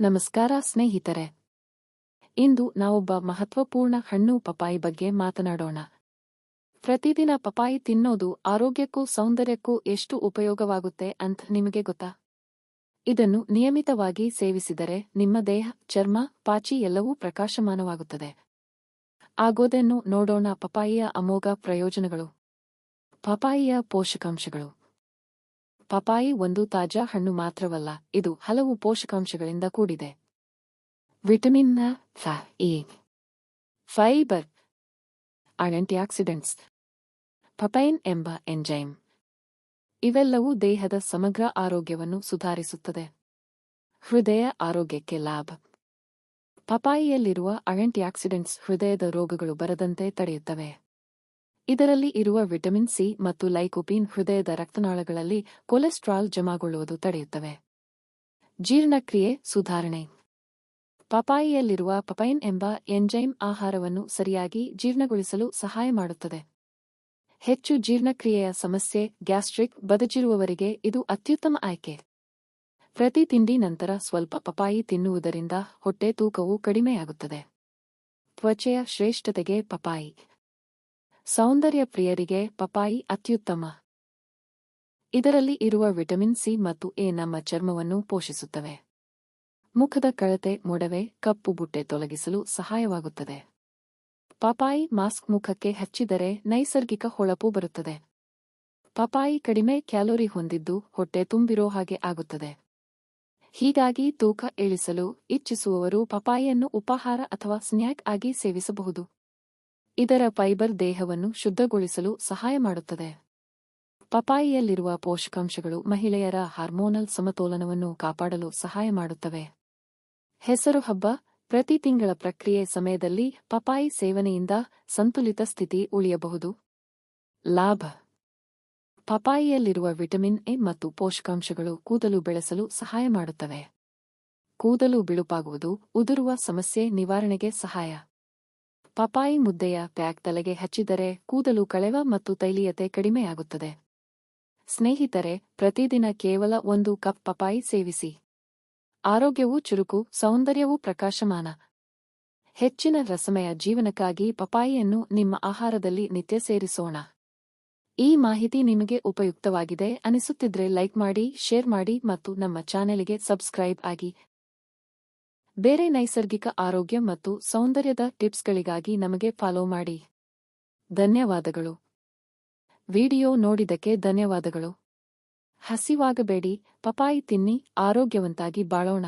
ನಮಸ್ಕಾರ ಸ್ನೇಹಿತರೆ. ಇಂದು ನಾವೊಬ್ಬ ಮಹತ್ವಪೂರ್ಣ ಹಣ್ಣು ಪಪಾಯಿ ಬಗ್ಗೆ ಮಾತನಾಡೋಣ. ಪ್ರತಿದಿನ ಪಪಾಯಿ ತಿನ್ನೋದು ಆರೋಗ್ಯಕ್ಕೂ ಸೌಂದರ್ಯಕ್ಕೂ ಎಷ್ಟು ಉಪಯೋಗವಾಗುತ್ತೆ ಅಂತ ನಿಮಗೆ ಗೊತ್ತಾ? ಇದನ್ನು ನಿಯಮಿತವಾಗಿ ಸೇವಿಸಿದರೆ ನಿಮ್ಮ ದೇಹ, ಚರ್ಮ, ಪಾಚಿ ಎಲ್ಲವೂ ಪ್ರಕಾಶಮಾನವಾಗುತ್ತದೆ. ಆಗೋದನ್ನು ನೋಡೋಣ ಪಪಾಯಿಯ ಅಮೋಘ ಪ್ರಯೋಜನಗಳು. ಪಪಾಯಿಯ ಪೋಷಕಾಂಶಗಳು. ಪಪಾಯಿ ಒಂದು ತಾಜಾ ಹಣ್ಣು ಮಾತ್ರವಲ್ಲ, ಇದು ಹಲವು ಪೋಷಕಾಂಶಗಳಿಂದ ಕೂಡಿದೆ. Vitamin A, fibre, antioxidants, papain ಎಂಬ ಎಂಜೈಮ್. ಇವೆಲ್ಲವೂ ದೇಹದ ಸಮಗ್ರ ಆರೋಗ್ಯವನ್ನು ಸುಧಾರಿಸುತ್ತದೆ. ಹೃದಯ ಆರೋಗ್ಯಕ್ಕೆ ಲಾಭ. ಪಪಾಯಿಯಲ್ಲಿರುವ ಆಂಟಿಆಕ್ಸಿಡೆಂಟ್ಸ್ ಹೃದಯದ ರೋಗಗಳು ಬರದಂತೆ ತಡೆಯುತ್ತವೆ. ಇದರಲ್ಲಿ ಇರುವ ವಿಟಮಿನ್ ಸಿ ಮತ್ತು ಲೈಕೋಪೀನ್ ಹೃದಯದ ರಕ್ತನಾಳಗಳಲ್ಲಿ ಕೊಲೆಸ್ಟ್ರಾಲ್ ಜಮಾಗೊಳ್ಳುವುದು ತಡೆಯುತ್ತವೆ. ಜೀರ್ಣಕ್ರಿಯೆ ಸುಧಾರಣೆ. ಪಪಾಯಿಯಲ್ಲಿರುವ ಪಪೈನ್ ಎಂಬ ಎಂಜೈಮ್ ಆಹಾರವನ್ನು ಸರಿಯಾಗಿ ಜೀರ್ಣಗೊಳಿಸಲು ಸಹಾಯ ಮಾಡುತ್ತದೆ. ಹೆಚ್ಚು ಜೀರ್ಣಕ್ರಿಯೆಯ ಸಮಸ್ಯೆ ಗ್ಯಾಸ್ಟ್ರಿಕ್ ಬದಚಿರುವವರಿಗೆ ಇದು ಅತ್ಯುತ್ತಮ ಆಯ್ಕೆ. ಪ್ರತಿ ತಿಂಡಿ ನಂತರ ಸ್ವಲ್ಪ ಪಪಾಯಿ ತಿನ್ನುವುದರಿಂದ ಹೊಟ್ಟೆ ತೂಕವು ಕಡಿಮೆಯಾಗುತ್ತದೆ. ತ್ವಚೆಯ ಶ್ರೇಷ್ಠತೆಗೆ ಪಪಾಯಿ ಸೌಂದರ್ಯ ಪ್ರಿಯರಿಗೆ ಪಪಾಯಿ ಅತ್ಯುತ್ತಮ. ಇದರಲ್ಲಿ ಇರುವ ವಿಟಮಿನ್ ಸಿ ಮತ್ತು ಎ ನಮ್ಮ ಚರ್ಮವನ್ನು ಪೋಷಿಸುತ್ತವೆ. ಮುಖದ ಕಳತೆ, ಮೊಡವೆ, ಕಪ್ಪು ಬುಟ್ಟೆ ತೊಲಗಿಸಲು ಸಹಾಯವಾಗುತ್ತದೆ. ಪಪಾಯಿ ಮಾಸ್ಕ್ ಮುಖಕ್ಕೆ ಹಚ್ಚಿದರೆ ನೈಸರ್ಗಿಕ ಹೊಳಪು ಬರುತ್ತದೆ. ಪಪಾಯಿ ಕಡಿಮೆ ಕ್ಯಾಲೋರಿ ಹೊಂದಿದ್ದು ಹೊಟ್ಟೆ ತುಂಬಿರೋ ಹಾಗೆ ಆಗುತ್ತದೆ. ಹೀಗಾಗಿ ತೂಕ ಇಳಿಸಲು ಇಚ್ಛಿಸುವವರು ಪಪಾಯಿಯನ್ನು ಉಪಾಹಾರ ಅಥವಾ ಸ್ನ್ಯಾಕ್ ಆಗಿ ಸೇವಿಸಬಹುದು. ಇದರ ಫೈಬರ್ ದೇಹವನ್ನು ಶುದ್ಧಗೊಳಿಸಲು ಸಹಾಯ ಮಾಡುತ್ತದೆ. ಪಪಾಯಿಯಲ್ಲಿರುವ ಪೋಷಕಾಂಶಗಳು ಮಹಿಳೆಯರ ಹಾರ್ಮೋನಲ್ ಸಮತೋಲನವನ್ನು ಕಾಪಾಡಲು ಸಹಾಯ ಮಾಡುತ್ತವೆ. ಹೆಸರು ಹಬ್ಬ, ಪ್ರತಿ ತಿಂಗಳ ಪ್ರಕ್ರಿಯೆ ಸಮಯದಲ್ಲಿ ಪಪಾಯಿ ಸೇವನೆಯಿಂದ ಸಂತುಲಿತ ಸ್ಥಿತಿ ಉಳಿಯಬಹುದು. ಲಾಭ. ಪಪಾಯಿಯಲ್ಲಿರುವ ವಿಟಮಿನ್ ಎ ಮತ್ತು ಪೋಷಕಾಂಶಗಳು ಕೂದಲು ಬೆಳೆಸಲು ಸಹಾಯ ಮಾಡುತ್ತವೆ. ಕೂದಲು ಬಿಳುಪಾಗುವುದು, ಉದುರುವ ಸಮಸ್ಯೆ ನಿವಾರಣೆಗೆ ಸಹಾಯ. ಪಪಾಯಿ ಮುದ್ದೆಯ ಪ್ಯಾಕ್ ತಲೆಗೆ ಹಚ್ಚಿದರೆ ಕೂದಲು ಕಳೆವ ಮತ್ತು ತೈಲೀಯತೆ ಕಡಿಮೆಯಾಗುತ್ತದೆ. ಸ್ನೇಹಿತರೆ, ಪ್ರತಿದಿನ ಕೇವಲ ಒಂದು ಕಪ್ ಪಪಾಯಿ ಸೇವಿಸಿ. ಆರೋಗ್ಯವೂ ಚುರುಕು, ಸೌಂದರ್ಯವೂ ಪ್ರಕಾಶಮಾನ. ಹೆಚ್ಚಿನ ರಸಮಯ ಜೀವನಕ್ಕಾಗಿ ಪಪಾಯಿಯನ್ನು ನಿಮ್ಮ ಆಹಾರದಲ್ಲಿ ನಿತ್ಯ ಸೇರಿಸೋಣ. ಈ ಮಾಹಿತಿ ನಿಮಗೆ ಉಪಯುಕ್ತವಾಗಿದೆ ಅನಿಸುತ್ತಿದ್ರೆ ಲೈಕ್ ಮಾಡಿ, ಶೇರ್ ಮಾಡಿ ಮತ್ತು ನಮ್ಮ ಚಾನೆಲ್ಗೆ ಸಬ್ಸ್ಕ್ರೈಬ್ ಆಗಿ ಬೇರೆ ನೈಸರ್ಗಿಕ ಆರೋಗ್ಯ ಮತ್ತು ಸೌಂದರ್ಯದ ಟಿಪ್ಸ್ಗಳಿಗಾಗಿ ನಮಗೆ ಫಾಲೋ ಮಾಡಿ. ಧನ್ಯವಾದಗಳು. ವಿಡಿಯೋ ನೋಡಿದಕ್ಕೆ ಧನ್ಯವಾದಗಳು. ಹಸಿವಾಗಬೇಡಿ ಪಪಾಯಿ ತಿನ್ನಿ, ಆರೋಗ್ಯವಂತಾಗಿ ಬಾಳೋಣ.